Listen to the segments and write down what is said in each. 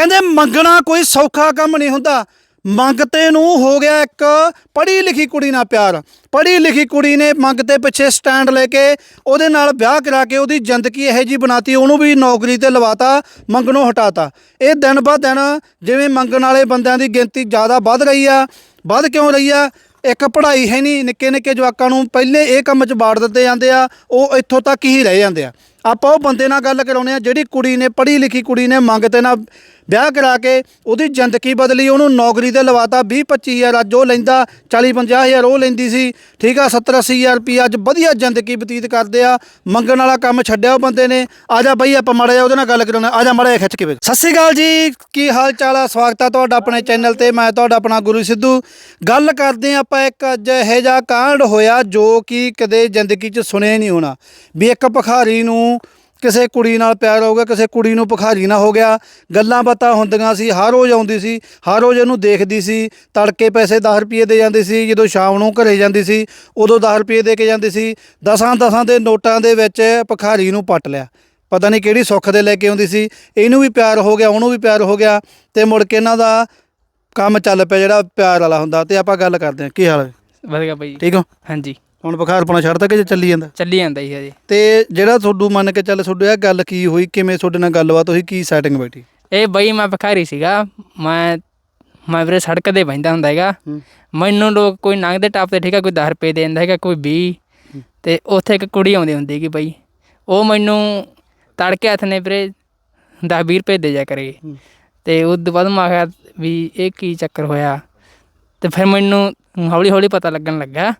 ਕਹਿੰਦੇ ਮੰਗਣਾ ਕੋਈ ਸੌਖਾ ਕੰਮ ਨਹੀਂ ਹੁੰਦਾ। ਮੰਗਤੇ ਨੂੰ ਹੋ ਗਿਆ ਇੱਕ ਪੜ੍ਹੀ ਲਿਖੀ ਕੁੜੀ ਨਾਲ ਪਿਆਰ। ਪੜ੍ਹੀ ਲਿਖੀ ਕੁੜੀ ਨੇ ਮੰਗਤੇ ਪਿੱਛੇ ਸਟੈਂਡ ਲੈ ਕੇ ਉਹਦੇ ਨਾਲ ਵਿਆਹ ਕਰਾ ਕੇ ਉਹਦੀ ਜ਼ਿੰਦਗੀ ਇਹੋ ਜੀ ਬਣਾਤੀ, ਉਹਨੂੰ ਵੀ ਨੌਕਰੀ ਤੇ ਲਵਾਤਾ, ਮੰਗਣੋਂ ਹਟਾਤਾ। ਇਹ ਦਿਨ ਬਾ ਦਿਨ ਜਿਵੇਂ ਮੰਗਣ ਵਾਲੇ ਬੰਦਿਆਂ ਦੀ ਗਿਣਤੀ ਜ਼ਿਆਦਾ ਵੱਧ ਰਹੀ ਆ, ਵੱਧ ਕਿਉਂ ਰਹੀ ਆ? ਇੱਕ ਪੜ੍ਹਾਈ ਹੈ ਨਹੀਂ ਨਿੱਕੇ ਨਿੱਕੇ ਜਵਾਕਾਂ ਨੂੰ ਪਹਿਲੇ ਇਹ ਕੰਮ 'ਚ ਬਾੜ ਦਿੱਤੇ ਜਾਂਦੇ ਆ, ਉਹ ਇੱਥੋਂ ਤੱਕ ਹੀ ਰਹਿ ਜਾਂਦੇ ਆ। ਆਪਾਂ ਉਹ ਬੰਦੇ ਨਾਲ ਗੱਲ ਕਰਾਉਣੇ ਆ ਜਿਹੜੀ ਕੁੜੀ ਨੇ ਪੜ੍ਹੀ ਲਿਖੀ ਕੁੜੀ ਨੇ ਮੰਗ ਤੇ ਨਾ ਵਿਆਹ ਕਰਾ ਕੇ, ਉਹਦੀ ਜ਼ਿੰਦਗੀ ਬਦਲੀ, ਉਹਨੂੰ ਨੌਕਰੀ ਤੇ ਲਵਾਤਾ 20 25000 ਅੱਜ ਉਹ ਲੈਂਦਾ 40 50000 ਉਹ ਲੈਂਦੀ ਸੀ, ਠੀਕ ਆ 70 80000 ਰੁਪਈਆ ਅੱਜ ਵਧੀਆ ਜ਼ਿੰਦਗੀ ਬਤੀਤ ਕਰਦੇ ਆ, ਮੰਗਣ ਵਾਲਾ ਕੰਮ ਛੱਡਿਆ ਉਹ ਬੰਦੇ ਨੇ, ਆ ਜਾ ਬਈ ਆਪਾਂ ਮਾੜਾ ਜਿਹਾ ਉਹਦੇ ਨਾਲ ਗੱਲ ਕਰਾਉਣਾ ਆ ਜਾ ਮਾੜਾ ਜਿਹਾ ਖਿੱਚ ਕੇ ਵੇਖ। ਸਤਿ ਸ਼੍ਰੀ ਅਕਾਲ ਜੀ, ਕੀ ਹਾਲ ਚਾਲ ਆ? ਸਵਾਗਤ ਆ ਤੁਹਾਡਾ ਆਪਣੇ ਚੈਨਲ ਤੇ, ਮੈਂ ਤੁਹਾਡਾ ਆਪਣਾ ਗੁਰੂ ਸਿੱਧੂ। ਗੱਲ ਕਰਦੇ ਹਾਂ ਆਪਾਂ ਇੱਕ ਅੱਜ ਇਹੋ ਜਿਹਾ ਕਾਂਡ ਹੋਇਆ ਜੋ ਕਿ ਕਦੇ ਜ਼ਿੰਦਗੀ 'ਚ ਸੁਣਿਆ ਨਹੀਂ ਹੋਣਾ, ਵੀ ਇੱਕ ਭਖਾਰੀ ਨੂੰ ਕਿਸੇ ਕੁੜੀ ਨਾਲ ਪਿਆਰ ਹੋ ਗਿਆ ਕਿਸੇ ਕੁੜੀ ਨੂੰ ਭਖਾਰੀ ਨਾ ਹੋ ਗਿਆ। ਗੱਲਾਂ ਬਾਤਾਂ ਹੁੰਦੀਆਂ ਸੀ ਹਰ ਰੋਜ਼ ਆਉਂਦੀ ਸੀ ਹਰ ਰੋਜ਼ ਇਹਨੂੰ ਦੇਖਦੀ ਸੀ ਤੜਕੇ ਪੈਸੇ 10 ਰੁਪਏ ਦੇ ਜਾਂਦੀ ਸੀ ਜਦੋਂ ਸ਼ਾਮ ਨੂੰ ਘਰੇ ਜਾਂਦੀ ਸੀ ਉਦੋਂ 10 ਰੁਪਏ ਦੇ ਕੇ ਜਾਂਦੀ ਸੀ ਦਸਾਂ ਦਸਾਂ ਦੇ ਨੋਟਾਂ ਦੇ ਵਿੱਚ ਭਖਾਰੀ ਨੂੰ ਪੱਟ ਲਿਆ। ਪਤਾ ਨਹੀਂ ਕਿਹੜੀ ਸੁੱਖ ਦੇ ਲੈ ਕੇ ਆਉਂਦੀ ਸੀ ਇਹਨੂੰ ਵੀ ਪਿਆਰ ਹੋ ਗਿਆ ਉਹਨੂੰ ਵੀ ਪਿਆਰ ਹੋ ਗਿਆ ਤੇ ਮੁੜ ਕੇ ਇਹਨਾਂ ਦਾ ਕੰਮ ਚੱਲ ਪਿਆ ਜਿਹੜਾ ਪਿਆਰ ਵਾਲਾ ਹੁੰਦਾ ਤੇ ਆਪਾਂ ਗੱਲ ਕਰਦੇ ਹਾਂ ਕੀ ਹਾਲ ਹੈ? ਵਧੀਆ ਬਾਈ। ਠੀਕ ਹੋ? ਹਾਂਜੀ। ਹੁਣ ਬੁਖਾਰਪਣਾ ਛੱਡਦਾ ਕਿ ਜੇ ਚੱਲੀ ਜਾਂਦਾ? ਚੱਲੀ ਜਾਂਦਾ ਹੀ ਹਜੇ। ਤੇ ਜਿਹੜਾ ਤੁਹਾਨੂੰ ਮੰਨ ਕੇ ਚੱਲ ਤੁਹਾਡੇ ਇਹ ਗੱਲ ਕੀ ਹੋਈ? ਕਿਵੇਂ ਤੁਹਾਡੇ ਨਾਲ ਗੱਲਬਾਤ ਹੋਈ? ਕੀ ਸੈਟਿੰਗ ਬੈਠੀ? ਇਹ ਬਾਈ ਮੈਂ ਭਿਖਾਰੀ ਸੀਗਾ। ਮੈਂ ਮੈਂ ਵੀਰੇ ਸੜਕ ਤੇ ਬੈਠਾ ਹੁੰਦਾ ਹੈਗਾ। ਹੂੰ। ਮੈਨੂੰ ਲੋਕ ਕੋਈ ਲੰਘਦੇ ਟੱਪਦੇ ਠੀਕ ਆ ਕੋਈ 10 ਰੁਪਏ ਦੇ ਦਿੰਦਾ ਹੈਗਾ ਕੋਈ 20 ਤੇ ਉੱਥੇ ਇੱਕ ਕੁੜੀ ਆਉਂਦੀ ਹੁੰਦੀ ਹੈਗੀ ਬਾਈ। ਉਹ ਮੈਨੂੰ ਤੜਕੇ ਹੱਥ ਨੇ ਵੀਰੇ 10 20 ਰੁਪਏ ਦੇ ਜਾ ਕਰੇ। ਹੂੰ। ਤੇ ਉਸ ਤੋਂ ਬਾਅਦ ਮੈਂ ਕਿਹਾ ਵੀ ਇਹ ਕੀ ਚੱਕਰ ਹੋਇਆ? ਤੇ ਫਿਰ ਮੈਨੂੰ ਹੌਲੀ ਹੌਲੀ ਪਤਾ ਲੱਗਣ ਲੱਗਾ।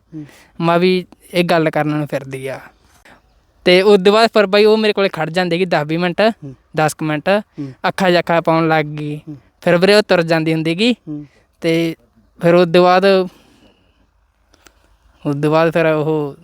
ਮੈਂ ਵੀ ਇਹ ਗੱਲ ਕਰਨ ਨੂੰ ਫਿਰਦੀ ਆ ਤੇ ਉਸ ਤੋਂ ਬਾਅਦ ਫਿਰ ਬਾਈ ਉਹ ਮੇਰੇ ਕੋਲੇ ਖੜ ਜਾਂਦੀ ਹੈਗੀ 10 20 ਮਿੰਟ 10 ਕੁ ਮਿੰਟ। ਅੱਖਾਂ ਜੱਖਾਂ ਪਾਉਣ ਲੱਗ ਗਈ। ਫਿਰ ਵੀਰੇ ਉਹ ਤੁਰ ਜਾਂਦੀ ਹੁੰਦੀ ਗੀ। ਤੇ ਫਿਰ ਉਸ ਤੋਂ ਬਾਅਦ ਉਸ ਤੋਂ ਬਾਅਦ ਫਿਰ ਉਹ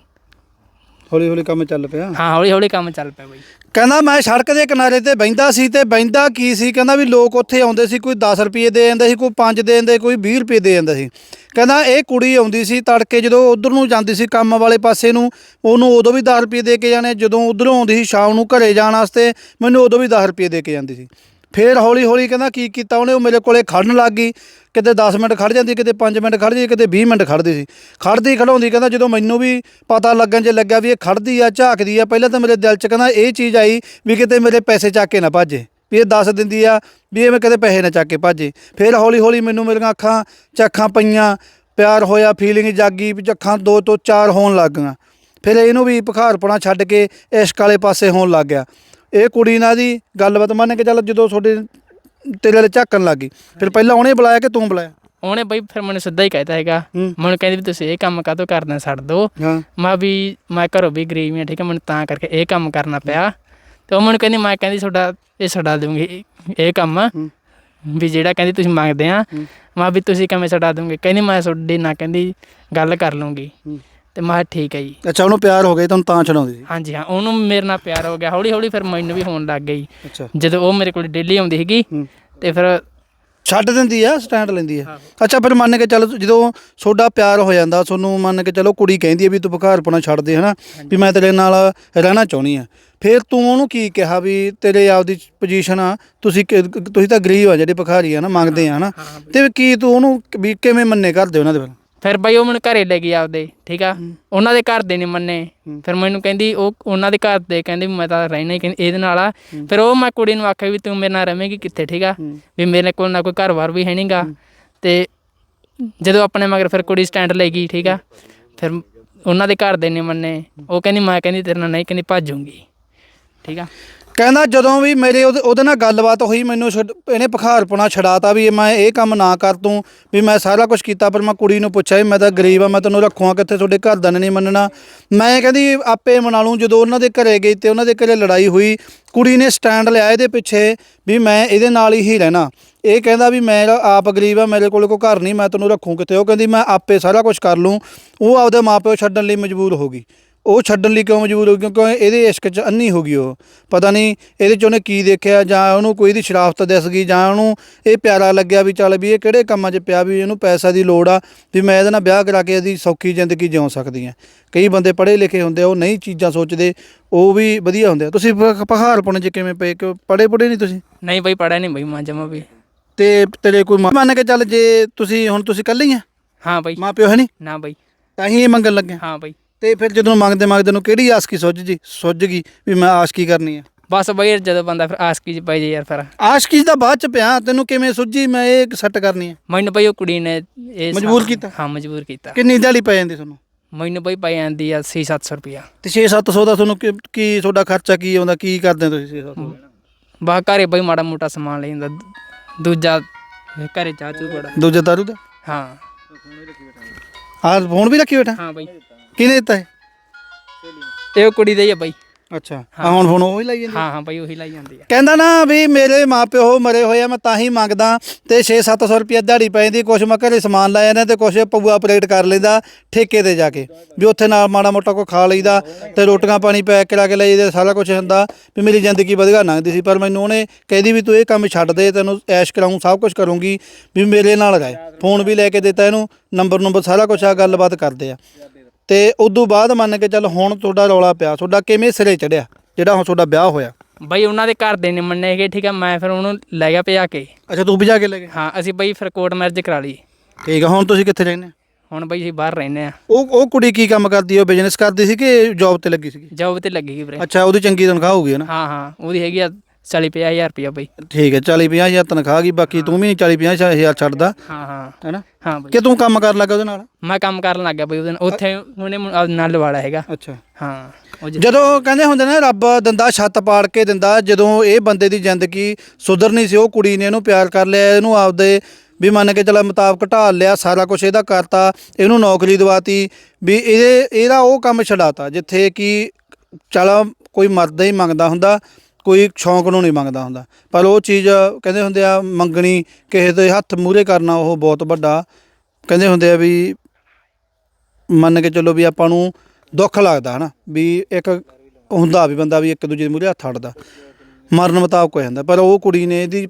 ਹੌਲੀ ਹੌਲੀ ਕੰਮ ਚੱਲ ਪਿਆ। ਹਾਂ ਹੌਲੀ ਹੌਲੀ ਕੰਮ ਚੱਲ ਪਿਆ ਬਾਈ। ਕਹਿੰਦਾ ਮੈਂ ਸੜਕ ਦੇ ਕਿਨਾਰੇ ਤੇ ਬੈੰਦਾ ਸੀ ਤੇ ਬੈੰਦਾ ਕੀ ਸੀ? ਕਹਿੰਦਾ ਵੀ ਲੋਕ ਉੱਥੇ ਆਉਂਦੇ ਸੀ ਕੋਈ 10 ਰੁਪਏ ਦੇ ਜਾਂਦੇ ਸੀ ਕੋਈ 5 ਦੇ ਜਾਂਦੇ ਕੋਈ 20 ਰੁਪਏ ਦੇ ਜਾਂਦਾ ਸੀ। ਕਹਿੰਦਾ ਇਹ ਕੁੜੀ ਆਉਂਦੀ ਸੀ ਤੜਕੇ ਜਦੋਂ ਉਧਰ ਨੂੰ ਜਾਂਦੀ ਸੀ ਕੰਮ ਵਾਲੇ ਪਾਸੇ ਨੂੰ ਉਹਨੂੰ ਉਦੋਂ ਵੀ 10 ਰੁਪਏ ਦੇ ਕੇ ਜਾਣੇ ਜਦੋਂ ਉਧਰੋਂ ਆਉਂਦੀ ਸੀ ਸ਼ਾਮ ਨੂੰ ਘਰੇ ਜਾਣ ਵਾਸਤੇ ਮੈਨੂੰ ਉਦੋਂ ਵੀ 10 ਰੁਪਏ ਦੇ ਕੇ ਜਾਂਦੀ ਸੀ। ਫੇਰ ਹੌਲੀ ਹੌਲੀ ਕਹਿੰਦਾ ਕੀ ਕੀਤਾ ਉਹਨੇ, ਉਹ ਮੇਰੇ ਕੋਲੇ ਖੜਨ ਲੱਗ ਗਈ। ਕਿਤੇ 10 ਮਿੰਟ ਖੜ ਜਾਂਦੀ, ਕਿਤੇ 5 ਮਿੰਟ ਖੜ ਜਾਂਦੀ, ਕਿਤੇ 20 ਮਿੰਟ ਖੜਦੀ ਸੀ। ਖੜਦੀ ਖੜਾਉਂਦੀ ਕਹਿੰਦਾ ਜਦੋਂ ਮੈਨੂੰ ਵੀ ਪਤਾ ਲੱਗਣ ਜੇ ਲੱਗਿਆ ਵੀ ਇਹ ਖੜਦੀ ਆ, ਝਾਕਦੀ ਆ, ਪਹਿਲਾਂ ਤਾਂ ਮੇਰੇ ਦਿਲ 'ਚ ਕਹਿੰਦਾ ਇਹ ਚੀਜ਼ ਆਈ ਵੀ ਕਿਤੇ ਮੇਰੇ ਪੈਸੇ ਚੱਕ ਕੇ ਨਾ ਭੱਜੇ। ਵੀ ਇਹ ਦੱਸ ਦਿੰਦੀ ਆ ਵੀ ਇਹ ਮੈਂ ਕਦੇ ਪੈਸੇ ਨਾ ਚੱਕ ਕੇ ਭੱਜੇ। ਫਿਰ ਹੌਲੀ ਹੌਲੀ ਮੈਨੂੰ ਮੇਰੀਆਂ ਅੱਖਾਂ, ਚੱਖਾਂ ਪਈਆਂ, ਪਿਆਰ ਹੋਇਆ ਫੀਲਿੰਗ ਜਾਗੀ, ਵੀ ਅੱਖਾਂ ਦੋ ਤੋਂ ਚਾਰ ਹੋਣ ਲੱਗ ਗਈਆਂ। ਫਿਰ ਇਹਨੂੰ ਵੀ ਭਖਾਰਪਣਾ ਛੱਡ ਕੇ ਇਸ਼ਕ ਵਾਲੇ ਪਾਸੇ ਹੋਣ ਲੱਗ ਗਿਆ। ਇਹ ਕੁੜੀ ਨਾਲ ਦੀ ਗੱਲਬਾਤ ਮੰਨ ਕੇ ਚੱਲ ਜਦੋਂ ਤੁਹਾਡੇ ਤੇਰੇ ਵਾਲੇ ਝਾਕਣ ਲੱਗ ਗਈ ਫਿਰ ਪਹਿਲਾਂ ਉਹਨੇ ਬੁਲਾਇਆ ਕਿ ਤੂੰ ਬੁਲਾਇਆ? ਉਹਨੇ ਬਾਈ ਫਿਰ ਮੈਨੂੰ ਸਿੱਧਾ ਹੀ ਕਹਿਤਾ ਹੈਗਾ। ਮੈਨੂੰ ਕਹਿੰਦੀ ਵੀ ਤੁਸੀਂ ਇਹ ਕੰਮ ਕਾਹਤੋਂ ਕਰਨਾ ਛੱਡ ਹਾਂ। ਮੈਂ ਵੀ ਮੈਂ ਘਰੋਂ ਵੀ ਗਰੀਬ ਹਾਂ ਠੀਕ ਹੈ ਮੈਨੂੰ ਤਾਂ ਕਰਕੇ ਇਹ ਕੰਮ ਕਰਨਾ ਪਿਆ। ਤੇ ਉਹ ਮੈਨੂੰ ਕਹਿੰਦੀ ਮੈਂ ਕਹਿੰਦੀ ਤੁਹਾਡਾ ਇਹ ਛਡਾ ਦੂੰਗੀ ਇਹ ਕੰਮ। ਵੀ ਜਿਹੜਾ ਕਹਿੰਦੀ ਤੁਸੀਂ ਮੰਗਦੇ ਆ ਮੈਂ ਵੀ ਤੁਸੀਂ ਕਿਵੇਂ ਛਡਾ ਦੂੰਗੇ ਕਹਿੰਦੀ ਮੈਂ ਤੁਹਾਡੀ ਨਾ ਕਹਿੰਦੀ ਗੱਲ ਕਰ ਲੂੰਗੀ। ਤੇ ਮੈਂ ਕਿਹਾ ਠੀਕ ਹੈ ਜੀ। ਅੱਛਾ ਉਹਨੂੰ ਪਿਆਰ ਹੋ ਗਿਆ ਤੁਹਾਨੂੰ ਤਾਂ ਛਡਾਉਂਦੀ ਸੀ? ਹਾਂਜੀ ਹਾਂ ਉਹਨੂੰ ਮੇਰੇ ਨਾਲ ਪਿਆਰ ਹੋ ਗਿਆ। ਹੌਲੀ ਹੌਲੀ ਫਿਰ ਮੈਨੂੰ ਵੀ ਹੋਣ ਲੱਗ ਗਈ। ਅੱਛਾ। ਜਦੋਂ ਉਹ ਮੇਰੇ ਕੋਲ ਡੇਲੀ ਆਉਂਦੀ ਸੀਗੀ। ਤੇ ਫਿਰ ਛੱਡ ਦਿੰਦੀ ਆ ਸਟੈਂਡ ਲੈਂਦੀ ਆ? ਅੱਛਾ ਫਿਰ ਮੰਨ ਕੇ ਚੱਲ ਜਦੋਂ ਤੁਹਾਡਾ ਪਿਆਰ ਹੋ ਜਾਂਦਾ ਤੁਹਾਨੂੰ ਮੰਨ ਕੇ ਚਲੋ ਕੁੜੀ ਕਹਿੰਦੀ ਆ ਵੀ ਤੂੰ ਬੁਖਾਰਪਣਾ ਛੱਡ ਦੇ ਹਨਾ? ਵੀ ਮੈਂ ਤੇਰੇ ਨਾਲ ਰਹਿਣਾ ਚਾਹੁੰਦੀ ਆ। ਫਿਰ ਤੂੰ ਉਹਨੂੰ ਕੀ ਕਿਹਾ ਵੀ ਤੇਰੇ ਆਪਦੀ ਪੋਜੀਸ਼ਨ ਆ ਤੁਸੀਂ ਕਿ- ਤੁਸੀਂ ਤਾਂ ਗਰੀਬ ਆ ਜਿਹੜੇ ਭਿਖਾਰੀ ਆ ਨਾ ਮੰਗਦੇ ਆ ਹਨਾ? ਤੇ ਕੀ ਤੂੰ ਉਹਨੂੰ ਵੀ ਕਿਵੇਂ ਮੰਨੇ ਕਰਦੇ ਉਹਨਾਂ ਦੇ ਫਿਰ? ਫਿਰ ਬਈ ਉਹ ਮੈਨੂੰ ਘਰੇ ਲੈ ਗਈ ਆਪਦੇ ਠੀਕ ਆ? ਉਹਨਾਂ ਦੇ ਘਰ ਦੇ ਨਹੀਂ ਮੰਨੇ। ਫਿਰ ਮੈਨੂੰ ਕਹਿੰਦੀ ਉਹ ਉਹਨਾਂ ਦੇ ਘਰ ਦੇ ਕਹਿੰਦੇ ਵੀ ਮੈਂ ਤਾਂ ਰਹਿਣਾ ਹੀ ਕਹਿੰਦੀ ਇਹਦੇ ਨਾਲ ਆ। ਫਿਰ ਉਹ ਮੈਂ ਕੁੜੀ ਨੂੰ ਆਖਿਆ ਵੀ ਤੂੰ ਮੇਰੇ ਨਾਲ ਰਵੇਂਗੀ ਕਿੱਥੇ ਠੀਕ ਆ? ਵੀ ਮੇਰੇ ਕੋਲ ਨਾ ਕੋਈ ਘਰ-ਬਾਰ ਵੀ ਹੈ ਨਹੀਂਗਾ ਤੇ ਜਦੋਂ ਆਪਣੇ ਮਗਰ ਫਿਰ ਕੁੜੀ ਸਟੈਂਡ ਲੈ ਗਈ ਠੀਕ ਆ? ਫਿਰ ਉਹਨਾਂ ਦੇ ਘਰ ਦੇ ਨਹੀਂ ਮੰਨੇ। ਉਹ ਕਹਿੰਦੀ ਮੈਂ ਕਹਿੰਦੀ ਤੇਰੇ ਨਾਲ ਨਹੀਂ ਕਹਿੰਦੀ ਭੱਜੂਗੀ ਠੀਕ ਆ? ਕਹਿੰਦਾ ਜਦੋਂ ਵੀ ਮੇਰੇ ਉਹਦੇ ਉਹਦੇ ਨਾਲ ਗੱਲਬਾਤ ਹੋਈ, ਮੈਨੂੰ ਛੱਡ- ਇਹਨੇ ਭਖਾਰਪਣਾ ਛਡਾਤਾ ਵੀ ਮੈਂ ਇਹ ਕੰਮ ਨਾ ਕਰ ਤੂੰ, ਵੀ ਮੈਂ ਸਾਰਾ ਕੁਝ ਕੀਤਾ, ਪਰ ਮੈਂ ਕੁੜੀ ਨੂੰ ਪੁੱਛਿਆ ਵੀ ਮੈਂ ਤਾਂ ਗਰੀਬ ਆ, ਮੈਂ ਤੈਨੂੰ ਰੱਖੂਆਂ ਕਿੱਥੇ, ਤੁਹਾਡੇ ਘਰ ਦਾ ਨਹੀਂ ਮੰਨਣਾ। ਮੈਂ ਕਹਿੰਦੀ ਆਪੇ ਮਨਾ ਲੂੰ ਜਦੋਂ ਉਹਨਾਂ ਦੇ ਘਰੇ ਗਈ ਤੇ ਉਹਨਾਂ ਦੇ ਘਰੇ ਲੜਾਈ ਹੋਈ, ਕੁੜੀ ਨੇ ਸਟੈਂਡ ਲਿਆ ਇਹਦੇ ਪਿੱਛੇ ਵੀ ਮੈਂ ਇਹਦੇ ਨਾਲ ਹੀ ਰਹਿਣਾ। ਇਹ ਕਹਿੰਦਾ ਵੀ ਮੈਂ ਆਪ ਗਰੀਬ ਆ, ਮੇਰੇ ਕੋਲ ਕੋਈ ਘਰ ਨਹੀਂ ਮੈਂ ਤੈਨੂੰ ਰੱਖੂੰ ਕਿਤੇ ਉਹ ਕਹਿੰਦੀ ਮੈਂ ਆਪੇ ਸਾਰਾ ਕੁਝ ਕਰ ਲੂੰ ਉਹ ਆਪਦੇ ਮਾਪਿਓ ਛੱਡਣ ਲਈ ਮਜਬੂਰ ਹੋ ਗਈ। ਉਹ ਛੱਡਣ ਲਈ ਕਿਉਂ ਮਜਬੂਰ ਹੋ ਗਈ? ਕਿਉਂਕਿ ਇਹਦੇ ਇਸ਼ਕ 'ਚ ਅੰਨੀ ਹੋ ਗਈ ਉਹ। ਪਤਾ ਨਹੀਂ ਇਹਦੇ 'ਚ ਉਹਨੇ ਕੀ ਦੇਖਿਆ ਜਾਂ ਉਹਨੂੰ ਕੋਈ ਦੀ ਸ਼ਰਾਫਤ ਦਿਸ ਗਈ ਜਾਂ ਉਹਨੂੰ ਇਹ ਪਿਆਰਾ ਲੱਗਿਆ ਵੀ ਚੱਲ ਵੀ ਇਹ ਕਿਹੜੇ ਕੰਮਾਂ 'ਚ ਪਿਆ ਵੀ ਇਹਨੂੰ ਪੈਸਾ ਦੀ ਲੋੜ ਆ ਵੀ ਮੈਂ ਇਹਦੇ ਨਾਲ ਵਿਆਹ ਕਰਾ ਕੇ ਇਹਦੀ ਸੌਖੀ ਜ਼ਿੰਦਗੀ ਜਿਉ ਸਕਦੀ ਆ ਕਈ ਬੰਦੇ ਪੜ੍ਹੇ ਲਿਖੇ ਹੁੰਦੇ ਆ ਉਹ ਨਹੀਂ ਚੀਜ਼ਾਂ ਸੋਚਦੇ ਉਹ ਵੀ ਵਧੀਆ ਹੁੰਦੇ ਤੁਸੀਂ ਪਹਾੜਪੁਣੇ 'ਚ ਕਿਵੇਂ ਪਏ? ਕਿ ਪੜ੍ਹੇ ਪੁੜੇ ਨਹੀਂ ਤੁਸੀਂ? ਨਹੀਂ ਬਈ ਪੜਿਆ ਨਹੀਂ ਬਈ ਮੈਂ ਜਮਾ ਵੀ। ਤੇ ਤੇਰੇ ਕੋਈ ਮੰਨ- ਮੰਨ ਕੇ ਚੱਲ ਜੇ ਤੁਸੀਂ ਹੁਣ ਤੁਸੀਂ ਇਕੱਲੇ ਹੀ ਆ? ਹਾਂ ਬਈ। ਮਾਂ ਪਿਓ ਹੈ ਨਹੀਂ? ਨਾ ਬਈ। ਤਾਂ ਹੀ ਇਹ ਮੰਗਣ ਲੱਗੇ। ਹਾਂ ਬਈ। ਤੇ ਫਿਰ ਜਦੋਂ ਮੰਗਦੇ ਮੰਗਦੇ ਨੂੰ ਕਿਹੜੀ ਆਸਕੀ ਸੁੱਝ ਜੀ ਸੁੱਝ ਗਈ ਵੀ ਮੈਂ ਆਸ਼ਕੀ ਕਰਨੀ ਆ? ਬਸ ਬਈ ਜਦੋਂ ਬੰਦਾ ਫਿਰ ਆਸਕੀ ਚ ਪੈ ਜੇ ਯਾਰ ਫਿਰ। ਆਸ਼ਕੀ ਦਾ ਬਾਅਦ ਚ ਪਿਆ ਤੈਨੂੰ ਕਿਵੇਂ ਸੁੱਝੀ ਮੈਂ ਇਹ ਸੈੱਟ ਕਰਨੀ ਆ। ਮੈਨੂੰ ਬਈ ਉਹ ਕੁੜੀ ਨੇ ਇਹ ਮਜਬੂਰ ਕੀਤਾ? ਹਾਂ ਮਜਬੂਰ ਕੀਤਾ। ਕਿੰਨੀ ਦਿਹਾੜੀ ਪੈ ਜਾਂਦੀ ਤੁਹਾਨੂੰ? ਮੈਨੂੰ ਬਈ ਪੈ ਜਾਂਦੀ ਆ 6-700 ਰੁਪਿਆ ਤੇ 6-700 ਦਾ ਤੁਹਾਨੂੰ ਕੀ- ਕੀ ਤੁਹਾਡਾ ਖਰਚਾ ਕੀ ਆਉਂਦਾ ਕੀ ਕਰਦੇ ਹੋ ਤੁਸੀਂ 6-700 ਬਾ ਘਰੇ ਬਈ ਮਾੜਾ ਮੋਟਾ ਸਮਾਨ ਲੈ ਜਾਂਦਾ। ਦੂਜਾ ਘਰੇ ਚਾਹ ਚੂ ਬੜਾ। ਦੂਜਾ ਦਾਰੂ ਦਾ? ਹਾਂ। ਆਹ ਫੋਨ ਵੀ ਰੱਖੀ ਬੈਠਾ? ਹਾਂ ਬਈ। ਕਿਹਨੇ ਦਿੱਤਾ ਇਹ? ਉਹ ਕੁੜੀ ਦਾ ਹੀ ਆ ਬਈ। ਅੱਛਾ। ਆ ਹੁਣ ਫੋਨ ਉਹ ਹੀ ਲਾਈ ਜਾਂਦੀ ਹਾਂ ਹਾਂ ਬਈ ਉਹੀ ਲਾਈ ਜਾਂਦੀ ਆ। ਕਹਿੰਦਾ ਨਾ ਵੀ ਮੇਰੇ ਮਾਪਿਓ ਮਰੇ ਹੋਏ ਆ ਮੈਂ ਤਾਂ ਹੀ ਮੰਗਦਾ ਤੇ 6-700 ਰੁਪਏ ਦਿਹਾੜੀ ਪੈ ਜਾਂਦੀ ਕੁਛ ਮੈਂ ਘਰੇ ਸਮਾਨ ਲਾਇਆ ਨੇ ਤੇ ਕੁਛ ਪਊਆ ਆਪਰੇਟ ਕਰ ਲੈਂਦਾ ਠੇਕੇ ਤੇ ਜਾ ਕੇ। ਵੀ ਉੱਥੇ ਨਾਲ ਮਾੜਾ ਮੋਟਾ ਕੋਈ ਖਾ ਲਈਦਾ ਤੇ ਰੋਟੀਆਂ ਪਾਣੀ ਪੈਕ ਕਰਾ ਕੇ ਲਈਦੇ ਸਾਰਾ ਕੁਝ ਹੁੰਦਾ। ਵੀ ਮੇਰੀ ਜ਼ਿੰਦਗੀ ਵਧੀਆ ਲੰਘਦੀ ਸੀ ਪਰ ਮੈਨੂੰ ਉਹਨੇ ਕਹਿੰਦੀ ਵੀ ਤੂੰ ਇਹ ਕੰਮ ਛੱਡ ਦੇ ਤੈਨੂੰ ਐਸ਼ ਕਰਾਉਂ ਸਭ ਕੁਝ ਕਰੂੰਗੀ ਵੀ ਮੇਰੇ ਨਾਲ ਰਹਿ। ਫੋਨ ਵੀ ਲੈ ਕੇ ਦਿੱਤਾ ਇਹਨੂੰ ਨੰਬਰ ਨੰਬਰ ਸਾਰਾ ਕੁਝ ਆ ਗੱਲਬਾਤ ਕਰਦੇ ਆ। ਤੇ ਉਦੋਂ ਬਾਅਦ ਮੰਨ ਕੇ ਚੱਲ ਹੁਣ ਤੁਹਾਡਾ ਰੌਲਾ ਪਿਆ ਤੁਹਾਡਾ ਕਿਵੇਂ ਸਿਰੇ ਚੜਿਆ ਜਿਹੜਾ ਹੁਣ ਤੁਹਾਡਾ ਵਿਆਹ ਹੋਇਆ? ਬਈ ਉਹਨਾਂ ਦੇ ਘਰ ਦੇ ਨਹੀਂ ਮੰਨੇ ਹੈਗੇ ਠੀਕ ਆ ਮੈਂ ਫਿਰ ਉਹਨੂੰ ਲੈ ਗਿਆ ਭਜਾ ਕੇ। ਅੱਛਾ ਤੂੰ ਵੀ ਜਾ ਕੇ ਲੈ ਗਏ? ਹਾਂ ਅਸੀਂ ਬਈ ਫਿਰ ਕੋਰਟ ਮੈਰਿਜ ਕਰਾ ਲਈ। ਠੀਕ ਆ ਹੁਣ ਤੁਸੀਂ ਕਿੱਥੇ ਰਹਿੰਦੇ? ਹੁਣ ਬਈ ਅਸੀਂ ਬਾਹਰ ਰਹਿੰਦੇ ਆ। ਉਹ ਉਹ ਕੁੜੀ ਕੀ ਕੰਮ ਕਰਦੀ ਹੈ ਉਹ ਬਿਜ਼ਨਸ ਕਰਦੀ ਸੀ ਕਿ ਜੌਬ ਤੇ ਲੱਗੀ ਸੀ ਜੌਬ ਤੇ ਲੱਗੇਗੀ ਵੀਰੇ। ਅੱਛਾ ਉਹਦੀ ਚੰਗੀ ਤਨਖਾਹ ਹੋਊਗੀ ਹੈ ਨਾ? ਹਾਂ ਹਾਂ ਉਹਦੀ ਹੈਗੀ ਆ 40 ਹਜ਼ਾਰ ਰੁਪਿਆ ਬਈ। ਠੀਕ ਹੈ 40 50 ਹਜ਼ਾਰ ਤਨਖਾਹ ਗਈ ਬਾਕੀ ਤੂੰ ਵੀ 40 50 ਹਜ਼ਾਰ ਛੱਡਦਾ। ਹਾਂ ਹਾਂ। ਹੈ ਨਾ ਹਾਂ ਬਈ। ਕਿ ਤੂੰ ਕੰਮ ਕਰਨ ਲੱਗਾ ਉਹਦੇ ਨਾਲ? ਮੈਂ ਕੰਮ ਕਰਨ ਲੱਗ ਗਿਆ ਬਈ ਉਹਦੇ ਨਾਲ। ਉੱਥੇ ਉਹਨੇ ਮੈਨੂੰ ਆਪਦੇ ਨਾਲ ਲਵਾੜਾ ਹੈਗਾ। ਅੱਛਾ। ਹਾਂ ਉਹ ਜ- ਜਦੋਂ ਕਹਿੰਦੇ ਹੁੰਦੇ ਨੇ ਰੱਬ ਦਿੰਦਾ ਛੱਤ ਪਾੜ ਕੇ ਦਿੰਦਾ ਜਦੋਂ ਇਹ ਬੰਦੇ ਦੀ ਜ਼ਿੰਦਗੀ ਸੁਧਰਨੀ ਸੀ ਉਹ ਕੁੜੀ ਨੇ ਇਹਨੂੰ ਪਿਆਰ ਕਰ ਲਿਆ ਇਹਨੂੰ ਆਪਦੇ ਵੀ ਮੰਨ ਕੇ ਚੱਲ ਮੁਤਾਬਕ ਢਾਲ ਲਿਆ ਸਾਰਾ ਕੁਝ ਇਹਦਾ ਕਰਤਾ ਇਹਨੂੰ ਨੌਕਰੀ ਦਵਾਤੀ ਵੀ ਇਹਦੇ ਇਹਦਾ ਉਹ ਕੰਮ ਛਡਾਤਾ ਜਿੱਥੇ ਕਿ ਚੱਲ ਕੋਈ ਮਰਦਾ ਹੀ ਮੰਗਦਾ ਹੁੰਦਾ ਕੋਈ ਸ਼ੌਂਕ ਨੂੰ ਨਹੀਂ ਮੰਗਦਾ ਹੁੰਦਾ। ਪਰ ਉਹ ਚੀਜ਼ ਕਹਿੰਦੇ ਹੁੰਦੇ ਆ, ਮੰਗਣੀ, ਕਿਸੇ ਦੇ ਹੱਥ ਮੂਹਰੇ ਕਰਨਾ ਉਹ ਬਹੁਤ ਵੱਡਾ। ਕਹਿੰਦੇ ਹੁੰਦੇ ਆ ਵੀ ਮੰਨ ਕੇ ਚੱਲੋ ਵੀ ਆਪਾਂ ਨੂੰ ਦੁੱਖ ਲੱਗਦਾ ਹਨਾ, ਵੀ ਇੱਕ ਹੁੰਦਾ ਵੀ ਬੰਦਾ ਵੀ ਇੱਕ ਦੂਜੇ ਦੇ ਮੂਹਰੇ ਹੱਥ ਅੜਦਾ। ਮਰਨ ਮੁਤਾਬਕ ਹੋ ਜਾਂਦਾ। ਪਰ ਉਹ ਕੁੜੀ ਨੇ ਇਹਦੀ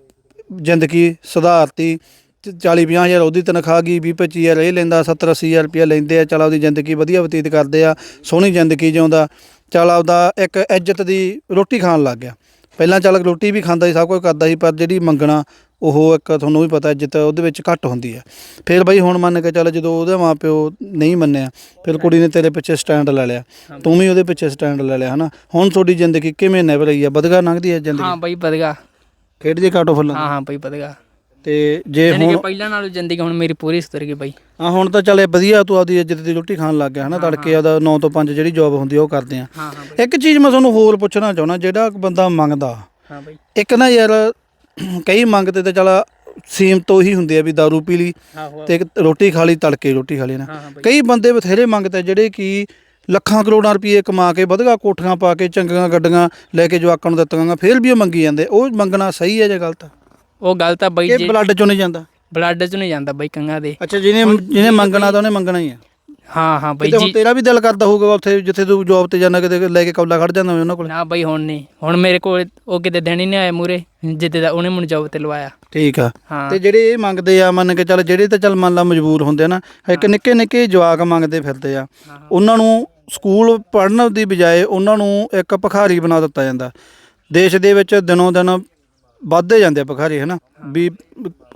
ਜ਼ਿੰਦਗੀ ਸੁਧਾਰਤੀ। 40 50 ਹਜ਼ਾਰ ਉਹਦੀ ਤਨਖਾਹ ਗਈ 20 25 ਹਜ਼ਾਰ ਇਹ ਲੈਂਦਾ 70 80 ਹਜ਼ਾਰ ਰੁਪਇਆ ਲੈਂਦੇ ਆ ਚਲ ਉਹਦੀ ਜ਼ਿੰਦਗੀ ਵਧੀਆ ਬਤੀਤ ਕਰਦੇ ਆ ਸੋਹਣੀ ਜ਼ਿੰਦਗੀ ਜਿਉਂਦਾ ਚਲ ਆਪਦਾ ਇੱਕ ਇੱਜ਼ਤ ਦੀ ਰੋਟੀ ਖਾਣ ਲੱਗ ਗਿਆ। ਪਹਿਲਾਂ ਚੱਲ ਰੋਟੀ ਵੀ ਖਾਂਦਾ ਸੀ ਸਭ ਕੁਝ ਕਰਦਾ ਸੀ ਪਰ ਜਿਹੜੀ ਮੰਗਣਾ ਉਹ ਇੱਕ ਤੁਹਾਨੂੰ ਵੀ ਪਤਾ ਇੱਜ਼ਤ ਉਹਦੇ ਵਿੱਚ ਘੱਟ ਹੁੰਦੀ ਹੈ ਫਿਰ ਬਈ ਹੁਣ ਮੰਨ ਕੇ ਚੱਲ ਜਦੋਂ ਉਹਦੇ ਮਾਪਿਓ ਨਹੀਂ ਮੰਨਿਆ ਫਿਰ ਕੁੜੀ ਨੇ ਤੇਰੇ ਪਿੱਛੇ ਸਟੈਂਡ ਲੈ ਲਿਆ ਤੂੰ ਵੀ ਉਹਦੇ ਪਿੱਛੇ ਸਟੈਂਡ ਲੈ ਲਿਆ ਹਨਾ? ਹੁਣ ਤੁਹਾਡੀ ਜ਼ਿੰਦਗੀ ਕਿਵੇਂ ਨਿਭ ਰਹੀ ਹੈ ਵਧਗਾ ਲੰਘਦੀ ਹੈ ਜ਼ਿੰਦਗੀ? ਹਾਂ ਬਈ ਵਧਗਾ ਖੇਡਦੀ ਕਾਟੋ ਫੁੱਲਾਂ ਹਾਂ ਹਾਂ ਬਈ ਵਧਗਾ ਤੇ ਜੇ ਯਾਨੀ ਕਿ ਹੁਣ ਪਹਿਲਾਂ ਨਾਲੋਂ ਜ਼ਿੰਦਗੀ ਹੁਣ ਮੇਰੀ ਪੂਰੀ ਸੁਧਰ ਗਈ ਬਈ। ਆ ਹੁਣ ਤਾਂ ਚੱਲੇ ਵਧੀਆ ਤੂੰ ਆਪਦੀ ਇੱਜ਼ਤ ਦੀ ਰੋਟੀ ਖਾਣ ਲੱਗ ਗਿਆ ਹਨਾ? ਤੜਕੇ ਆਪਦਾ 9 ਤੋਂ 5 ਜਿਹੜੀ ਜੌਬ ਹੁੰਦੀ ਆ ਉਹ ਕਰਦੇ ਆ। ਹਾਂ ਹਾਂ ਬਈ। ਇੱਕ ਚੀਜ਼ ਮੈਂ ਤੁਹਾਨੂੰ ਹੋਰ ਪੁੱਛਣਾ ਚਾਹੁੰਦਾ ਜਿਹੜਾ ਬੰਦਾ ਮੰਗਦਾ। ਹਾਂ ਬਈ। ਇੱਕ ਨਾ ਯਾਰ ਕਈ ਮੰਗਦੇ ਤਾਂ ਚੱਲ ਸੀਮ ਤੋਂ ਹੀ ਹੁੰਦੇ ਆ ਵੀ दारू ਪੀ ਲਈ ਆਹੋ ਤੇ ਇੱਕ ਰੋਟੀ ਖਾ ਲਈ ਤੜਕੇ ਰੋਟੀ ਖਾ ਲਈ ਨਾ। ਹਾਂ ਹਾਂ ਬਈ। ਕਈ ਬੰਦੇ ਬਥੇਰੇ ਮੰਗਦੇ ਆ ਜਿਹੜੇ ਕਿ ਲੱਖਾਂ ਕਰੋੜਾਂ ਰੁਪਏ ਕਮਾ ਕੇ ਵਧਗਾ ਕੋਠੀਆਂ ਪਾ ਕੇ ਚੰਗੀਆਂ ਗੱਡੀਆਂ ਲੈ ਕੇ ਜਵਾਕਾਂ ਨੂੰ ਦਿੱਤੀਆਂ ਫਿਰ ਵੀ ਉਹ ਮੰਗੀ ਜਾਂਦੇ। ਉਹ ਮੰਗਣਾ ਸਹੀ ਹੈ ਜਾਂ ਗਲਤ? ਆ ਉਹ ਗੱਲ ਤਾਂ ਬਈ ਇਹ ਜੇ ਬਲੱਡ ਚੋਂ ਨਹੀਂ ਜਾਂਦਾ? ਬਲੱਡ ਚ ਨਹੀਂ ਜਾਂਦਾ ਬਈ ਕੰਗਾ ਦੇ। ਅੱਛਾ ਜਿਹਨੇ ਜਿਹਨੇ ਮੰਗਣਾ ਤਾਂ ਉਹਨੇ ਮੰਗਣਾ ਹੀ ਆ। ਹਾਂ ਹਾਂ ਬਈ ਹੁਣ ਜੀ। ਤੇਰਾ ਵੀ ਦਿਲ ਕਰਦਾ ਹੋਊਗਾ ਉੱਥੇ ਜਿੱਥੇ ਤੂੰ ਜੌਬ ਤੇ ਜਾਣਾ ਕਿਤੇ ਲੈ ਕੇ ਕੌਲਾ ਖੜ ਜਾਂਦਾ ਹੋਵੇ ਉਹਨਾਂ ਕੋਲ। ਨਾ ਬਈ ਹੁਣ ਨਹੀਂ। ਹੁਣ ਮੇਰੇ ਕੋਲ ਉਹ ਕਿਤੇ ਦਿਨ ਹੀ ਨਹੀਂ ਆਇਆ ਮੂਰੇ ਜਿੱਦੇ ਦਾ ਉਹਨੇ ਮੈਨੂੰ ਜੌਬ ਤੇ ਲਵਾਇਆ। ਠੀਕ ਆ। ਹਾਂ। ਤੇ ਜਿਹੜੇ ਇਹ ਮੰਗਦੇ ਆ ਮੰਨ ਕੇ ਚੱਲ ਜਿਹੜੇ ਤਾਂ ਚੱਲ ਮੰਨ ਲਾ ਮਜਬੂਰ ਹੁੰਦੇ ਆ ਨਾ ਇੱਕ ਨਿੱਕੇ ਨਿੱਕੇ ਜਵਾਕ ਮੰਗਦੇ ਫਿਰਦੇ ਆ। ਉਹਨਾਂ ਨੂੰ ਸਕੂਲ ਪੜ੍ਹਨ ਦੀ ਬਜਾਏ ਉਹਨਾਂ ਨੂੰ ਇੱਕ ਭਿਖਾਰੀ ਬਣਾ ਦਿੱਤਾ ਜਾਂਦਾ। ਦੇਸ਼ ਦੇ ਵਿੱਚ ਦਿਨੋਂ ਦਿਨ ਵੱਧਦੇ ਜਾਂਦੇ ਆ ਭਿਖਾਰੀ ਹਨਾ? ਵੀ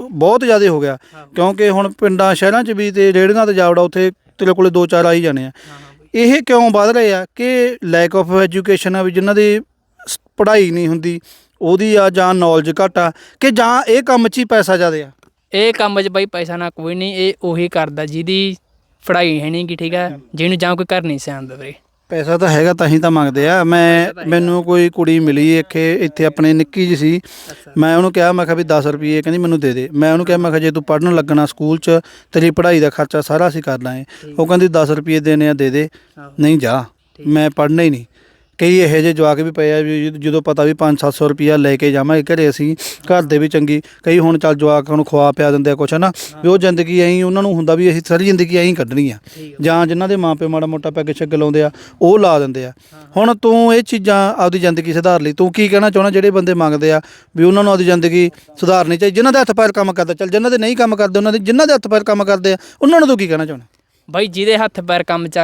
ਬਹੁਤ ਜ਼ਿਆਦਾ ਹੋ ਗਿਆ। ਕਿਉਂਕਿ ਹੁਣ ਪਿੰਡਾਂ ਸ਼ਹਿਰਾਂ 'ਚ ਵੀ ਤੇ ਰੇੜੀਆਂ ਤੇ ਜਾਵੜਾ ਉੱਥੇ ਤੇਰੇ ਕੋਲੇ ਦੋ ਚਾਰ ਆ। ਹੀ ਜਾਣੇ ਆ ਇਹ ਕਿਉਂ ਵੱਧ ਰਹੇ ਆ ਕਿ ਲੈਕ ਆਫ ਐਜੂਕੇਸ਼ਨ ਆ ਵੀ ਜਿਨ੍ਹਾਂ ਦੀ ਪੜ੍ਹਾਈ ਨਹੀਂ ਹੁੰਦੀ ਉਹਦੀ ਆ ਜਾਂ ਨੌਲੇਜ ਘੱਟ ਆ ਕਿ ਜਾਂ ਇਹ ਕੰਮ 'ਚ ਹੀ ਪੈਸਾ ਜ਼ਿਆਦਾ ਆ? ਇਹ ਕੰਮ 'ਚ ਬਈ ਪੈਸਾ ਨਾ ਕੋਈ ਨਹੀਂ ਇਹ ਉਹੀ ਕਰਦਾ ਜਿਹਦੀ ਪੜ੍ਹਾਈ ਹੈ ਨਹੀਂ ਗੀ ਠੀਕ ਹੈ ਜਿਹਨੂੰ ਜਾਂ ਕੋਈ ਘਰ ਨਹੀਂ ਸਿਆਣਦਾ ਵੀਰੇ ਪੈਸਾ ਤਾਂ ਹੈਗਾ ਤਾਂ ਹੀ ਤਾਂ ਮੰਗਦੇ ਆ। ਮੈਂ ਮੈਨੂੰ ਕੋਈ ਕੁੜੀ ਮਿਲੀ ਇੱਥੇ ਇੱਥੇ ਆਪਣੇ ਨਿੱਕੀ ਜੀ ਸੀ। ਮੈਂ ਉਹਨੂੰ ਕਿਹਾ ਮੈਂ ਕਿਹਾ ਵੀ 10 ਰੁਪਏ ਕਹਿੰਦੀ ਮੈਨੂੰ ਦੇ ਦੇ। ਮੈਂ ਉਹਨੂੰ ਕਿਹਾ ਮੈਂ ਕਿਹਾ ਜੇ ਤੂੰ ਪੜਨ ਲੱਗਣਾ ਸਕੂਲ 'ਚ ਤੇਰੀ ਪੜ੍ਹਾਈ ਦਾ ਖਰਚਾ ਸਾਰਾ ਅਸੀਂ ਕਰ ਲਾਂਗੇ। ਉਹ ਕਹਿੰਦੀ 10 ਰੁਪਏ ਦੇਣੇ ਆ ਦੇ ਦੇ। ਨਹੀਂ ਜਾ। ਮੈਂ ਪੜਨਾ ਹੀ ਨਹੀਂ। ਕਈ ਇਹੋ ਜਿਹੇ ਜਵਾਕ ਵੀ ਪਏ ਆ ਵੀ ਜਦ- ਪਤਾ ਵੀ 5-700 ਰੁਪਿਆ ਲੈ ਕੇ ਜਾਵਾਂਗੇ ਘਰੇ ਅਸੀਂ ਘਰ ਦੇ ਵੀ ਚੰਗੀ। ਕਈ ਹੁਣ ਚੱਲ ਜਵਾਕ ਨੂੰ ਖਵਾ ਪਿਆ ਦਿੰਦੇ ਆ ਕੁਛ ਹਨਾ? ਵੀ ਉਹ ਜ਼ਿੰਦਗੀ ਐਂ ਉਹਨਾਂ ਨੂੰ ਹੁੰਦਾ ਵੀ ਅਸੀਂ ਸਾਰੀ ਜ਼ਿੰਦਗੀ ਐਂ ਕੱਢਣੀ ਆ। ਜਾਂ ਜਿਨ੍ਹਾਂ ਦੇ ਮਾਪੇ ਮਾੜਾ ਮੋਟਾ ਪੈਗ ਛੱਗ ਲਾਉਂਦੇ ਆ ਉਹ ਲਾ ਦਿੰਦੇ ਆ। ਹੁਣ ਤੂੰ ਇਹ ਚੀਜ਼ਾਂ ਆਪਦੀ ਜ਼ਿੰਦਗੀ ਸੁਧਾਰ ਲਈ। ਤੂੰ ਕੀ ਕਹਿਣਾ ਚਾਹਣਾ ਜਿਹੜੇ ਬੰਦੇ ਮੰਗਦੇ ਆ ਵੀ ਉਹਨਾਂ ਨੂੰ ਆਪਦੀ ਜ਼ਿੰਦਗੀ ਸੁਧਾਰਨੀ ਚਾਹੀਦੀ ਜਿਨ੍ਹਾਂ ਦੇ ਹੱਥ ਪੈਰ ਕੰਮ ਕਰਦਾ ਚੱਲ ਜਿਨ੍ਹਾਂ ਦੇ ਨਹੀਂ ਕੰਮ ਕਰਦੇ ਉਹਨਾਂ ਦੇ ਜਿਨ੍ਹਾਂ ਦੇ ਹੱਥ ਪੈਰ ਕੰਮ ਕਰਦੇ ਆ ਉਹਨਾਂ ਨੂੰ ਤੂੰ ਕੀ ਕਹਿਣਾ ਚਾਹਣਾ ਬਾਈ ਜਿਹਦੇ ਹੱਥ ਪੈਰ ਕੰਮ ਚ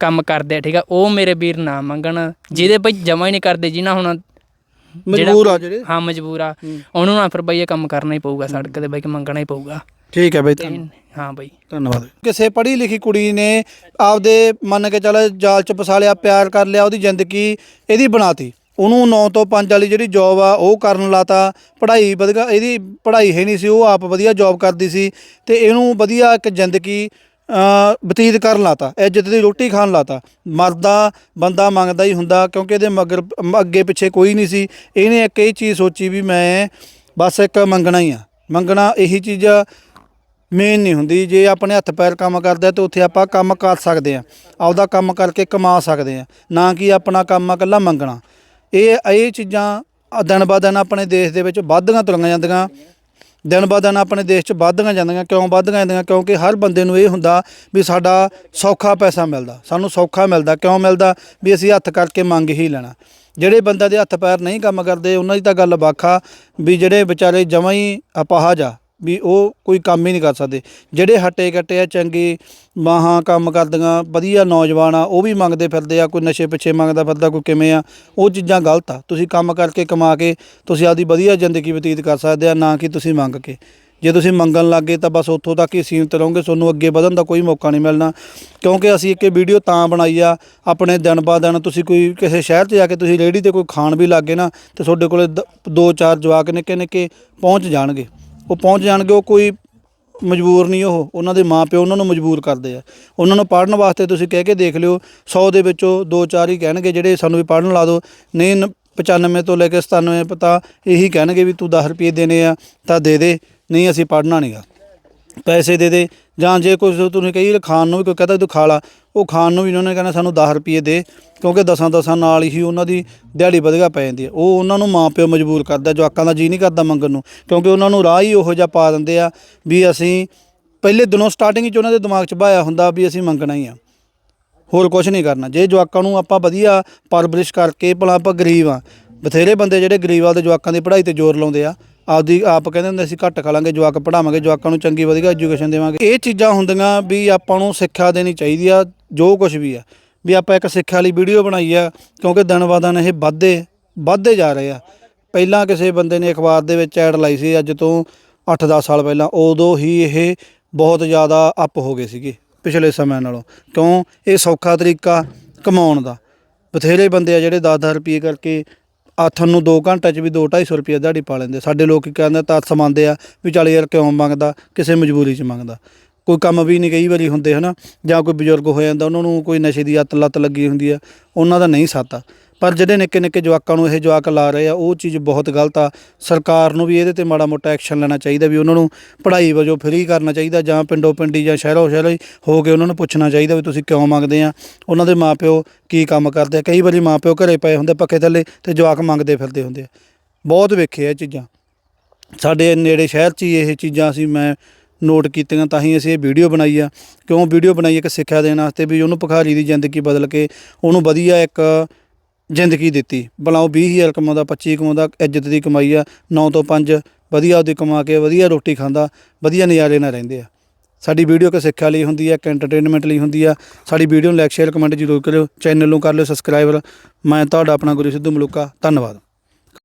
ਕੰਮ ਕਰਦੇ ਆ ਠੀਕ ਆ? ਉਹ ਮੇਰੇ ਵੀਰ ਨਾ ਮੰਗਣ ਜਿਹਦੇ ਬਈ ਜਮਾ ਹੀ ਨਹੀਂ ਕਰਦੇ ਜਿਨ੍ਹਾਂ ਹੁਣ ਮਜਬੂਰ ਆ ਜਿਹੜੇ। ਹਾਂ ਮਜਬੂਰ ਆ। ਉਹਨੂੰ ਨਾ ਫਿਰ ਬਈ ਇਹ ਕੰਮ ਕਰਨਾ ਹੀ ਪਊਗਾ ਸੜਕ ਤੇ ਬਈ ਕਿ ਮੰਗਣਾ ਹੀ ਪਊਗਾ। ਠੀਕ ਹੈ ਬਈ ਤੇ ਹਾਂ ਬਈ। ਧੰਨਵਾਦ। ਕਿਸੇ ਪੜ੍ਹੀ ਲਿਖੀ ਕੁੜੀ ਨੇ ਆਪਦੇ ਮੰਨ ਕੇ ਚੱਲ ਜਾਲ ਚ ਫਸਾ ਲਿਆ ਪਿਆਰ ਕਰ ਲਿਆ ਉਹਦੀ ਜ਼ਿੰਦਗੀ ਇਹਦੀ ਬਣਾਤੀ। ਉਹਨੂੰ 9 ਤੋਂ 5 ਵਾਲੀ ਜਿਹੜੀ ਜੌਬ ਆ ਉਹ ਕਰਨ ਲਾਤਾ। ਪੜ੍ਹਾਈ ਵਧੀਆ ਇਹਦੀ ਪੜ੍ਹਾਈ ਹੈ ਨਹੀਂ ਸੀ ਉਹ ਆਪ ਵਧੀਆ ਜੌਬ ਕਰਦੀ ਸੀ। ਤੇ ਇਹਨੂੰ ਵਧੀਆ ਇੱਕ ਜ਼ਿੰਦਗੀ ਬਤੀਤ ਕਰਨ ਲਾਤਾ ਇੱਜ਼ਤ ਦੀ ਰੋਟੀ ਖਾਣ ਲਾਤਾ। ਮਰਦਾ, ਬੰਦਾ ਮੰਗਦਾ ਹੀ ਹੁੰਦਾ, ਕਿਉਂਕਿ ਇਹਦੇ ਮਗਰ ਅੱਗੇ ਪਿੱਛੇ ਕੋਈ ਨਹੀਂ ਸੀ। ਇਹਨੇ ਇੱਕ ਇਹ ਚੀਜ਼ ਸੋਚੀ ਵੀ ਮੈਂ ਬਸ ਇੱਕ ਮੰਗਣਾ ਹੀ ਆ। ਮੰਗਣਾ ਇਹੀ ਚੀਜ਼ ਮੇਨ ਨਹੀਂ ਹੁੰਦੀ। ਜੇ ਆਪਣੇ ਹੱਥ ਪੈਰ ਕੰਮ ਕਰਦਾ ਤਾਂ ਉੱਥੇ ਆਪਾਂ ਕੰਮ ਕਰ ਸਕਦੇ ਆ ਆਪਦਾ ਕੰਮ ਕਰਕੇ ਕਮਾ ਸਕਦੇ ਆ ਨਾ ਕਿ ਆਪਣਾ ਕੰਮ ਇਕੱਲਾ ਮੰਗਣਾ। ਇਹ ਇਹ ਚੀਜ਼ਾਂ ਦਿਨ ਬਾ ਦਿਨ ਆਪਣੇ ਦੇਸ਼ ਦੇ ਵਿੱਚ ਵੱਧਦੀਆਂ ਤੁਰੀਆਂ ਜਾਂਦੀਆਂ। ਦਿਨ ਬ ਦਿਨ ਆਪਣੇ ਦੇਸ਼ 'ਚ ਵੱਧਦੀਆਂ ਜਾਂਦੀਆਂ, ਕਿਉਂ ਵੱਧਦੀਆਂ ਜਾਂਦੀਆਂ? ਕਿਉਂਕਿ ਹਰ ਬੰਦੇ ਨੂੰ ਇਹ ਹੁੰਦਾ ਵੀ ਸਾਡਾ ਸੌਖਾ ਪੈਸਾ ਮਿਲਦਾ, ਸਾਨੂੰ ਸੌਖਾ ਮਿਲਦਾ, ਕਿਉਂ ਮਿਲਦਾ? ਵੀ ਅਸੀਂ ਹੱਥ ਕਰਕੇ ਮੰਗ ਹੀ ਲੈਣਾ। ਜਿਹੜੇ ਬੰਦੇ ਦੇ ਹੱਥ ਪੈਰ ਨਹੀਂ ਕੰਮ ਕਰਦੇ, ਉਹਨਾਂ ਦੀ ਤਾਂ ਗੱਲ ਵੱਖਾ ਵੀ ਜਿਹੜੇ ਵਿਚਾਰੇ ਜਮਾਂ ਹੀ ਅਪਾਹਜ ਆ ਵੀ ਉਹ ਕੋਈ ਕੰਮ ਹੀ ਨਹੀਂ ਕਰ ਸਕਦੇ। ਜਿਹੜੇ ਹੱਟੇ ਕੱਟੇ ਆ, ਚੰਗੇ ਮਾਹਾਂ ਕੰਮ ਕਰਦੀਆਂ, ਵਧੀਆ ਨੌਜਵਾਨ ਆ, ਉਹ ਵੀ ਮੰਗਦੇ ਫਿਰਦੇ ਆ, ਕੋਈ ਨਸ਼ੇ ਪਿੱਛੇ ਮੰਗਦਾ ਫਿਰਦਾ, ਕੋਈ ਕਿਵੇਂ ਆ, ਉਹ ਚੀਜ਼ਾਂ ਗਲਤ ਆ। ਤੁਸੀਂ ਕੰਮ ਕਰਕੇ ਕਮਾ ਕੇ ਤੁਸੀਂ ਆਪਦੀ ਵਧੀਆ ਜ਼ਿੰਦਗੀ ਬਤੀਤ ਕਰ ਸਕਦੇ ਆ, ਨਾ ਕਿ ਤੁਸੀਂ ਮੰਗ ਕੇ। ਜੇ ਤੁਸੀਂ ਮੰਗਣ ਲੱਗੇ ਤਾਂ ਬਸ ਉੱਥੋਂ ਤੱਕ ਹੀ ਸੀਮਿਤ ਰਹੋਗੇ, ਤੁਹਾਨੂੰ ਅੱਗੇ ਵਧਣ ਦਾ ਕੋਈ ਮੌਕਾ ਨਹੀਂ ਮਿਲਣਾ। ਕਿਉਂਕਿ ਅਸੀਂ ਇੱਕ ਇਹ ਵੀਡੀਓ ਤਾਂ ਬਣਾਈ ਆ, ਆਪਣੇ ਦਿਨ ਬਾ ਦਿਨ ਤੁਸੀਂ ਕੋਈ ਕਿਸੇ ਸ਼ਹਿਰ 'ਚ ਜਾ ਕੇ ਤੁਸੀਂ ਰੇਹੜੀ ਤੇ ਕੋਈ ਖਾਣ ਵੀ ਲੱਗੇ ਨਾ, ਤੇ ਤੁਹਾਡੇ ਕੋਲੇ ਦ- ਦੋ ਚਾਰ ਜਵਾਕ ਨਿੱਕੇ ਨਿੱਕੇ ਪਹੁੰਚ ਜਾਣਗੇ। ਉਹ ਪਹੁੰਚ ਜਾਣਗੇ, ਉਹ ਕੋਈ ਮਜਬੂਰ ਨਹੀਂ ਉਹ। ਉਹਨਾਂ ਦੇ ਮਾਪਿਓ ਉਹਨਾਂ ਨੂੰ ਮਜਬੂਰ ਕਰਦੇ ਆ। ਉਹਨਾਂ ਨੂੰ ਪੜ੍ਹਨ ਵਾਸਤੇ ਤੁਸੀਂ ਕਹਿ ਕੇ ਦੇਖ ਲਿਓ 100 ਦੇ ਵਿੱਚੋਂ ਦੋ ਚਾਰ ਹੀ ਕਹਿਣਗੇ, ਜਿਹੜੇ ਸਾਨੂੰ ਵੀ ਪੜ੍ਹਨ ਲਾ ਦਿਓ। ਨਹੀਂ, ਨ- 95 ਤੋਂ ਲੈ ਕੇ 97 ਪਤਾ ਇਹੀ ਕਹਿਣਗੇ ਵੀ ਤੂੰ 10 ਰੁਪਏ ਦੇਣੇ ਆ, ਤਾਂ ਦੇ ਦੇ। ਨਹੀਂ, ਅਸੀਂ ਪੜ੍ਹਨਾ ਨਹੀਂਗਾ ਪੈਸੇ ਦੇ ਦੇ ਜਾਂ ਜੇ ਕੋਈ ਤੁਸੀਂ ਕਹੀ ਖਾਣ ਨੂੰ ਵੀ ਕੋਈ ਕਹਦਾ ਤੂੰ ਖਾ ਲਾ, ਉਹ ਖਾਣ ਨੂੰ ਵੀ ਉਹਨਾਂ ਨੇ ਕਹਿਣਾ ਸਾਨੂੰ 10 ਰੁਪਏ ਦੇ, ਕਿਉਂਕਿ ਦਸਾਂ ਦਸਾਂ ਨਾਲ ਹੀ ਉਹਨਾਂ ਦੀ ਦਿਹਾੜੀ ਵਧਗਾ ਪੈ ਜਾਂਦੀ ਹੈ। ਉਹ ਉਹਨਾਂ ਨੂੰ ਮਾਪਿਓ ਮਜਬੂਰ ਕਰਦਾ, ਜਵਾਕਾਂ ਦਾ ਜੀ ਨਹੀਂ ਕਰਦਾ ਮੰਗਣ ਨੂੰ, ਕਿਉਂਕਿ ਉਹਨਾਂ ਨੂੰ ਰਾਹ ਹੀ ਉਹੋ ਜਿਹਾ ਪਾ ਦਿੰਦੇ ਆ ਵੀ ਅਸੀਂ ਪਹਿਲੇ ਦਿਨੋਂ ਸਟਾਰਟਿੰਗ 'ਚ ਉਹਨਾਂ ਦੇ ਦਿਮਾਗ 'ਚ ਬਾਇਆ ਹੁੰਦਾ ਵੀ ਅਸੀਂ ਮੰਗਣਾ ਹੀ ਆ। ਹੋਰ ਕੁਝ ਨਹੀਂ ਕਰਨਾ। ਜੇ ਜਵਾਕਾਂ ਨੂੰ ਆਪਾਂ ਵਧੀਆ ਪਰਵਰਿਸ਼ ਕਰਕੇ ਭਲਾ ਆਪਾਂ ਗਰੀਬ ਆ, ਬਥੇਰੇ ਬੰਦੇ ਜਿਹੜੇ ਗਰੀਬ ਆ ਦੇ ਜਵਾਕਾਂ ਦੀ ਪੜ੍ਹਾਈ ਤੇ ਜ਼ੋਰ ਲਾਉਂਦੇ ਆ ਆਪਦੀ ਆਪ ਕਹਿੰਦੇ ਹੁੰਦੇ ਅਸੀਂ ਘੱਟ ਖਾ ਲਾਂਗੇ, ਜਵਾਕ ਪੜਾਵਾਂਗੇ ਜਵਾਕਾਂ ਨੂੰ ਚੰਗੀ ਵਧੀਆ ਐਜੂਕੇਸ਼ਨ ਦੇਵਾਂਗੇ। ਇਹ ਚੀਜ਼ਾਂ ਹੁੰਦੀਆਂ ਵੀ ਆਪਾਂ ਨੂੰ ਸਿੱਖਿਆ ਦੇਣੀ ਚਾਹੀਦੀ ਆ, ਜੋ ਕੁਝ ਵੀ ਆ। ਵੀ ਆਪਾਂ ਇੱਕ ਸਿੱਖਿਆ ਵਾਲੀ ਵੀਡੀਓ ਬਣਾਈ ਆ, ਕਿਉਂਕਿ ਦਿਨ ਬਾ ਦਿਨ ਇਹ ਵੱਧਦੇ ਵੱਧਦੇ ਜਾ ਰਹੇ ਆ। ਪਹਿਲਾਂ ਕਿਸੇ ਬੰਦੇ ਨੇ ਅਖਬਾਰ ਦੇ ਵਿੱਚ ਐਡ ਲਾਈ ਸੀ, ਅੱਜ ਤੋਂ 8-10 ਸਾਲ ਪਹਿਲਾਂ, ਉਦੋਂ ਹੀ ਇਹ ਬਹੁਤ ਜ਼ਿਆਦਾ ਅਪ ਹੋ ਗਏ ਸੀਗੇ, ਪਿਛਲੇ ਸਮਿਆਂ ਨਾਲੋਂ। ਕਿਉਂ? ਇਹ ਸੌਖਾ ਤਰੀਕਾ ਕਮਾਉਣ ਦਾ। ਬਥੇਰੇ ਬੰਦੇ ਆ ਜਿਹੜੇ 10-10 ਰੁਪਏ ਕਰਕੇ ਆਥਨ ਨੂੰ 2 ਘੰਟੇ 'ਚ ਵੀ 2-250 ਰੁਪਏ ਦਿਹਾੜੀ ਪਾ ਲੈਂਦੇ ਸਾਡੇ ਲੋਕ ਕੀ ਕਹਿੰਦੇ ਤਾਂ ਸਮਾਉਂਦੇ ਆ ਵੀ ਚੱਲ ਯਾਰ ਕਿਉਂ ਮੰਗਦਾ, ਕਿਸੇ ਮਜਬੂਰੀ 'ਚ ਮੰਗਦਾ। ਕੋਈ ਕੰਮ ਵੀ ਨਹੀਂ ਕਈ ਵਾਰੀ ਹੁੰਦੇ ਹਨਾ, ਜਾਂ ਕੋਈ ਬਜ਼ੁਰਗ ਹੋ ਜਾਂਦਾ, ਉਹਨਾਂ ਨੂੰ ਕੋਈ ਨਸ਼ੇ ਦੀ ਅੱਤ ਲੱਤ ਲੱਗੀ ਹੁੰਦੀ ਆ, ਉਹਨਾਂ ਦਾ ਨਹੀਂ ਸਾਤਾ ਪਰ ਜਿਹੜੇ ਨਿੱਕੇ ਨਿੱਕੇ ਜਵਾਕਾਂ ਨੂੰ ਇਹ ਜਵਾਕ ਲਾ ਰਹੇ ਆ, ਉਹ ਚੀਜ਼ ਬਹੁਤ ਗਲਤ ਆ। ਸਰਕਾਰ ਨੂੰ ਵੀ ਇਹਦੇ ਤੇ ਮਾੜਾ ਮੋਟਾ ਐਕਸ਼ਨ ਲੈਣਾ ਚਾਹੀਦਾ ਵੀ ਉਹਨਾਂ ਨੂੰ ਪੜ੍ਹਾਈ ਵਜੋਂ ਫ੍ਰੀ ਕਰਨਾ ਚਾਹੀਦਾ ਜਾਂ ਪਿੰਡੋ ਪਿੰਡੀ ਜਾਂ ਸ਼ਹਿਰੋ ਸ਼ਹਿਰੋ ਹੀ ਹੋ ਕੇ ਉਹਨਾਂ ਨੂੰ ਪੁੱਛਣਾ ਚਾਹੀਦਾ ਵੀ ਤੁਸੀਂ ਕਿਉਂ ਮੰਗਦੇ ਆ। ਉਹਨਾਂ ਦੇ ਮਾਪਿਓ ਕੀ ਕੰਮ ਕਰਦੇ ਆ? ਕਈ ਵਾਰੀ ਮਾਪਿਓ ਘਰੇ ਪਏ ਹੁੰਦੇ ਪੱਖੇ ਥੱਲੇ ਤੇ ਜਵਾਕ ਮੰਗਦੇ ਫਿਰਦੇ ਹੁੰਦੇ ਆ। ਬਹੁਤ ਵੇਖੇ ਆ ਇਹ ਚੀਜ਼ਾਂ। ਸਾਡੇ ਨੇੜੇ ਸ਼ਹਿਰ 'ਚ ਹੀ ਇਹ ਚੀਜ਼ਾਂ ਅਸੀਂ ਮੈਂ ਨੋਟ ਕੀਤੀਆਂ, ਤਾਂ ਹੀ ਅਸੀਂ ਇਹ ਵੀਡੀਓ ਬਣਾਈ ਆ। ਕਿਉਂ ਵੀਡੀਓ ਬਣਾਈ ਇੱਕ ਸਿੱਖਿਆ ਦੇਣ ਵਾਸਤੇ ਵੀ ਉਹਨੂੰ ਭਿਖਾਰੀ ਦੀ ਜ਼ਿੰਦਗੀ ਬਦਲ ਕੇ ਉਹਨੂੰ ਵਧੀਆ ਇੱਕ ਜ਼ਿੰਦਗੀ ਦਿੱਤੀ। ਭਲਾ ਉਹ 20000 ਕਮਾਉਂਦਾ 25 ਕਮਾਉਂਦਾ, ਇੱਜ਼ਤ ਦੀ ਕਮਾਈ ਆ 9 ਤੋਂ 5 ਵਧੀਆ ਉਹਦੀ ਕਮਾ ਕੇ, ਵਧੀਆ ਰੋਟੀ ਖਾਂਦਾ, ਵਧੀਆ ਨਜ਼ਾਰੇ ਨਾਲ ਰਹਿੰਦੇ ਆ। ਸਾਡੀ ਵੀਡੀਓ ਇੱਕ ਸਿੱਖਿਆ ਲਈ ਹੁੰਦੀ ਆ, ਇੱਕ ਐਂਟਰਟੇਨਮੈਂਟ ਲਈ ਹੁੰਦੀ ਆ। ਸਾਡੀ ਵੀਡੀਓ ਨੂੰ ਲਾਈਕ ਸ਼ੇਅਰ ਕਮੈਂਟ ਜ਼ਰੂਰ ਕਰਿਓ, ਚੈਨਲ ਨੂੰ ਕਰ ਲਿਓ ਸਬਸਕ੍ਰਾਈਬਰ ਮੈਂ ਤੁਹਾਡਾ ਆਪਣਾ ਗੁਰੂ ਸਿੱਧੂ ਮਲੂਕਾ, ਧੰਨਵਾਦ।